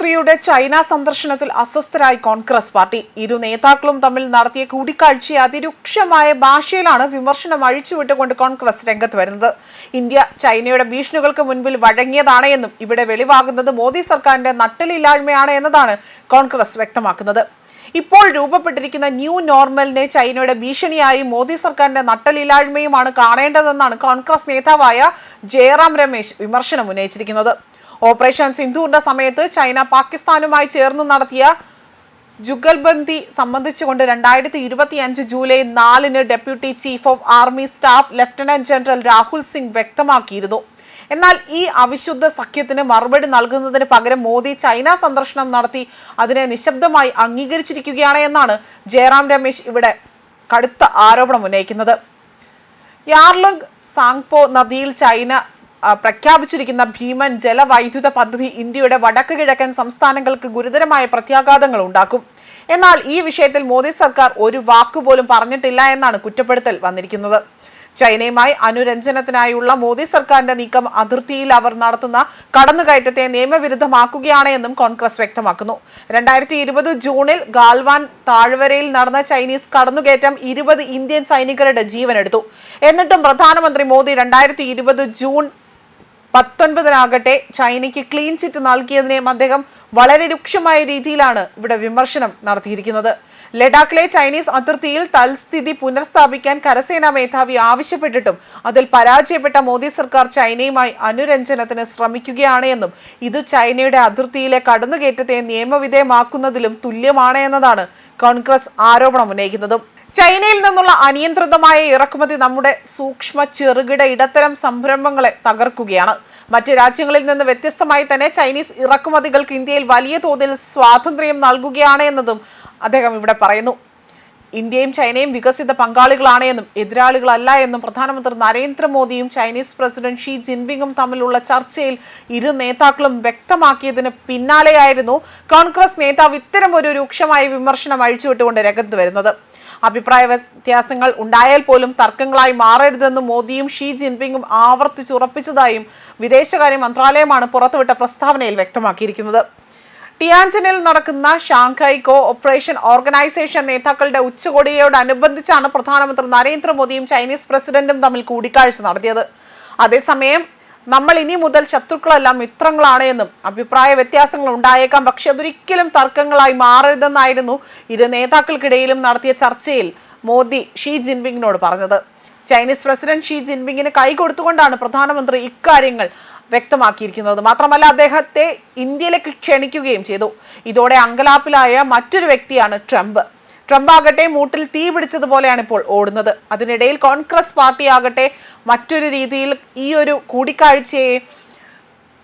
പ്രധാനമന്ത്രിയുടെ ചൈന സന്ദർശനത്തിൽ അസ്വസ്ഥരായി കോൺഗ്രസ് പാർട്ടി. ഇരു നേതാക്കളും തമ്മിൽ നടത്തിയ കൂടിക്കാഴ്ചയെ അതിരൂക്ഷമായ ഭാഷയിലാണ് വിമർശനം അഴിച്ചുവിട്ടുകൊണ്ട് കോൺഗ്രസ് രംഗത്ത് വരുന്നത്. ഇന്ത്യ ചൈനയുടെ ഭീഷണികൾക്ക് മുൻപിൽ വഴങ്ങിയതാണ് എന്നും ഇവിടെ വെളിവാകുന്നത് മോദി സർക്കാരിന്റെ നട്ടലില്ലായ്മയാണ് എന്നതാണ് കോൺഗ്രസ് വ്യക്തമാക്കുന്നത്. ഇപ്പോൾ രൂപപ്പെട്ടിരിക്കുന്ന ന്യൂ നോർമലിനെ ചൈനയുടെ ഭീഷണിയായി മോദി സർക്കാരിന്റെ നട്ടലില്ലായ്മയുമാണ് കാണേണ്ടതെന്നാണ് കോൺഗ്രസ് നേതാവായ ജയറാം രമേശ് വിമർശനം ഉന്നയിച്ചിരിക്കുന്നത്. ഓപ്പറേഷൻ സിന്ധുവിന്റെ സമയത്ത് ചൈന പാകിസ്ഥാനുമായി ചേർന്ന് നടത്തിയ ജുഗൽബന്ദി സംബന്ധിച്ചുകൊണ്ട് രണ്ടായിരത്തി ഇരുപത്തി അഞ്ച് ജൂലൈ നാലിന് deputy chief of army staff lieutenant general Rahul Singh വ്യക്തമാക്കിയിരുന്നു. എന്നാൽ ഈ അവിശുദ്ധ സഖ്യത്തിന് മറുപടി നൽകുന്നതിന് പകരം മോദി ചൈന സന്ദർശനം നടത്തി അതിനെ നിശബ്ദമായി അംഗീകരിച്ചിരിക്കുകയാണ് എന്നാണ് ജയറാം രമേശ് ഇവിടെ കടുത്ത ആരോപണം ഉന്നയിക്കുന്നത്. യാർലങ് സാങ്പോ നദിയിൽ ചൈന പ്രഖ്യാപിച്ചിരിക്കുന്ന ഭീമൻ ജലവൈദ്യുത പദ്ധതി ഇന്ത്യയുടെ വടക്ക് കിഴക്കൻ സംസ്ഥാനങ്ങൾക്ക് ഗുരുതരമായ പ്രത്യാഘാതങ്ങൾ ഉണ്ടാക്കും. എന്നാൽ ഈ വിഷയത്തിൽ മോദി സർക്കാർ ഒരു വാക്കുപോലും പറഞ്ഞിട്ടില്ല എന്നാണ് കുറ്റപ്പെടുത്തൽ വന്നിരിക്കുന്നത്. ചൈനയുമായി അനുരഞ്ജനത്തിനായുള്ള മോദി സർക്കാരിന്റെ നീക്കം അതിർത്തിയിൽ അവർ നടത്തുന്ന കടന്നുകയറ്റത്തെ നിയമവിരുദ്ധമാക്കുകയാണ് എന്നും കോൺഗ്രസ് വ്യക്തമാക്കുന്നു. രണ്ടായിരത്തി ഇരുപത് ജൂണിൽ ഗാൽവാൻ താഴ്വരയിൽ നടന്ന ചൈനീസ് കടന്നുകയറ്റം ഇരുപത് ഇന്ത്യൻ സൈനികരുടെ ജീവനെടുത്തു. എന്നിട്ടും പ്രധാനമന്ത്രി മോദി രണ്ടായിരത്തി ജൂൺ പത്തൊൻപതിനാകട്ടെ ചൈനയ്ക്ക് ക്ലീൻ ചിറ്റ് നൽകിയതിനെയും അദ്ദേഹം വളരെ രൂക്ഷമായ രീതിയിലാണ് ഇവിടെ വിമർശനം നടത്തിയിരിക്കുന്നത്. ലഡാക്കിലെ ചൈനീസ് അതിർത്തിയിൽ തൽസ്ഥിതി പുനഃസ്ഥാപിക്കാൻ കരസേനാ മേധാവി ആവശ്യപ്പെട്ടിട്ടും അതിൽ പരാജയപ്പെട്ട മോദി സർക്കാർ ചൈനയുമായി അനുരഞ്ജനത്തിന് ശ്രമിക്കുകയാണ് എന്നും ഇത് ചൈനയുടെ അതിർത്തിയിലെ കടന്നുകയറ്റത്തെ നിയമവിധേയമാക്കുന്നതിലും തുല്യമാണ് എന്നതാണ് കോൺഗ്രസ് ആരോപണം ഉന്നയിക്കുന്നതും. ചൈനയിൽ നിന്നുള്ള അനിയന്ത്രിതമായ ഇറക്കുമതി നമ്മുടെ സൂക്ഷ്മ ചെറുകിട ഇടത്തരം സംരംഭങ്ങളെ തകർക്കുകയാണ്. മറ്റ് രാജ്യങ്ങളിൽ നിന്ന് വ്യത്യസ്തമായി തന്നെ ചൈനീസ് ഇറക്കുമതികൾക്ക് ഇന്ത്യയിൽ വലിയ തോതിൽ സ്വാതന്ത്ര്യം നൽകുകയാണ് എന്നതും അദ്ദേഹം ഇവിടെ പറയുന്നു. ഇന്ത്യയും ചൈനയും വികസിത പങ്കാളികളാണ് എന്നും എതിരാളികളല്ല എന്നും പ്രധാനമന്ത്രി നരേന്ദ്രമോദിയും ചൈനീസ് പ്രസിഡന്റ് ഷീ ജിൻപിങ്ങും തമ്മിലുള്ള ചർച്ചയിൽ ഇരു നേതാക്കളും വ്യക്തമാക്കിയതിന് പിന്നാലെയായിരുന്നു കോൺഗ്രസ് നേതാവ് ഇത്തരം ഒരു രൂക്ഷമായ വിമർശനം അഴിച്ചുവിട്ടുകൊണ്ട് രംഗത്ത് വരുന്നത്. അഭിപ്രായ വ്യത്യാസങ്ങൾ ഉണ്ടായാൽ പോലും തർക്കങ്ങളായി മാറരുതെന്നും മോദിയും ഷീ ജിൻപിങ്ങും ആവർത്തിച്ചുറപ്പിച്ചതായും വിദേശകാര്യ മന്ത്രാലയമാണ് പുറത്തുവിട്ട പ്രസ്താവനയിൽ വ്യക്തമാക്കിയിരിക്കുന്നത്. ടിയാൻജനിൽ നടക്കുന്ന ഷാങ്ഹായ് കോ ഓപ്പറേഷൻ ഓർഗനൈസേഷൻ നേതാക്കളുടെ ഉച്ചകോടിയോടനുബന്ധിച്ചാണ് പ്രധാനമന്ത്രി നരേന്ദ്രമോദിയും ചൈനീസ് പ്രസിഡന്റും തമ്മിൽ കൂടിക്കാഴ്ച നടത്തിയത്. അതേസമയം നമ്മൾ ഇനി മുതൽ ശത്രുക്കളെല്ലാം മിത്രങ്ങളാണ് എന്നും അഭിപ്രായ വ്യത്യാസങ്ങൾ ഉണ്ടായേക്കാം. പക്ഷെ അതൊരിക്കലും തർക്കങ്ങളായി മാറരുതെന്നായിരുന്നു ഇരു നേതാക്കൾക്കിടയിലും നടത്തിയ ചർച്ചയിൽ മോദി ഷീ ജിൻപിങ്ങിനോട് പറഞ്ഞത്. ചൈനീസ് പ്രസിഡന്റ് ഷീ ജിൻപിങ്ങിന് കൈ കൊടുത്തുകൊണ്ടാണ് പ്രധാനമന്ത്രി ഇക്കാര്യങ്ങൾ വ്യക്തമാക്കിയിരിക്കുന്നത് മാത്രമല്ല അദ്ദേഹത്തെ ഇന്ത്യയിലേക്ക് ക്ഷണിക്കുകയും ചെയ്തു. ഇതോടെ അങ്കലാപ്പിലായ മറ്റൊരു വ്യക്തിയാണ് ട്രംപ്. ട്രംപ് ആകട്ടെ മൂട്ടിൽ തീ പിടിച്ചതുപോലെയാണ് ഇപ്പോൾ ഓടുന്നത്. അതിനിടയിൽ കോൺഗ്രസ് പാർട്ടി ആകട്ടെ മറ്റൊരു രീതിയിൽ ഈ ഒരു കൂടിക്കാഴ്ചയെ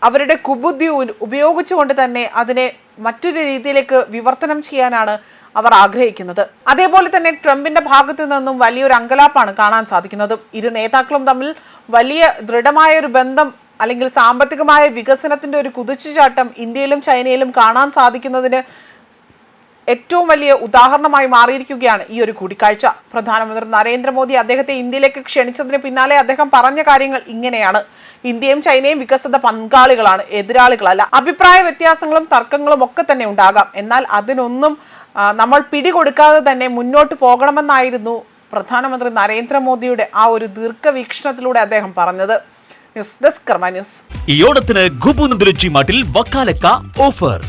അവരുടെ കുബുദ്ധി ഉപയോഗിച്ചുകൊണ്ട് തന്നെ അതിനെ മറ്റൊരു രീതിയിലേക്ക് വിവർത്തനം ചെയ്യാനാണ് അവർ ആഗ്രഹിക്കുന്നത്. അതേപോലെ തന്നെ ട്രംപിന്റെ ഭാഗത്തു നിന്നും വലിയൊരു അങ്കലാപ്പാണ് കാണാൻ സാധിക്കുന്നത്. ഇരു നേതാക്കളും തമ്മിൽ വലിയ ദൃഢമായ ഒരു ബന്ധം അല്ലെങ്കിൽ സാമ്പത്തികമായ വികസനത്തിന്റെ ഒരു കുതിച്ചുചാട്ടം ഇന്ത്യയിലും ചൈനയിലും കാണാൻ സാധിക്കുന്നതിന് ഏറ്റവും വലിയ ഉദാഹരണമായി മാറിയിരിക്കുകയാണ് ഈ ഒരു കൂടിക്കാഴ്ച. പ്രധാനമന്ത്രി നരേന്ദ്രമോദി അദ്ദേഹത്തെ ഇന്ത്യയിലേക്ക് ക്ഷണിച്ചതിന് പിന്നാലെ അദ്ദേഹം പറഞ്ഞ കാര്യങ്ങൾ ഇങ്ങനെയാണ്. ഇന്ത്യയും ചൈനയും വികസിത പങ്കാളികളാണ് എതിരാളികളല്ല. അഭിപ്രായ വ്യത്യാസങ്ങളും തർക്കങ്ങളും ഒക്കെ തന്നെ ഉണ്ടാകാം. എന്നാൽ അതിനൊന്നും നമ്മൾ പിടികൊടുക്കാതെ തന്നെ മുന്നോട്ട് പോകണമെന്നായിരുന്നു പ്രധാനമന്ത്രി നരേന്ദ്രമോദിയുടെ ആ ഒരു ദീർഘവീക്ഷണത്തിലൂടെ അദ്ദേഹം പറഞ്ഞത്. News desk Karma news. ഈ ഓണത്തിന് ഗുബുനന്ദുരുചി മാട്ടിൽ വക്കാലക്ക ഓഫർ.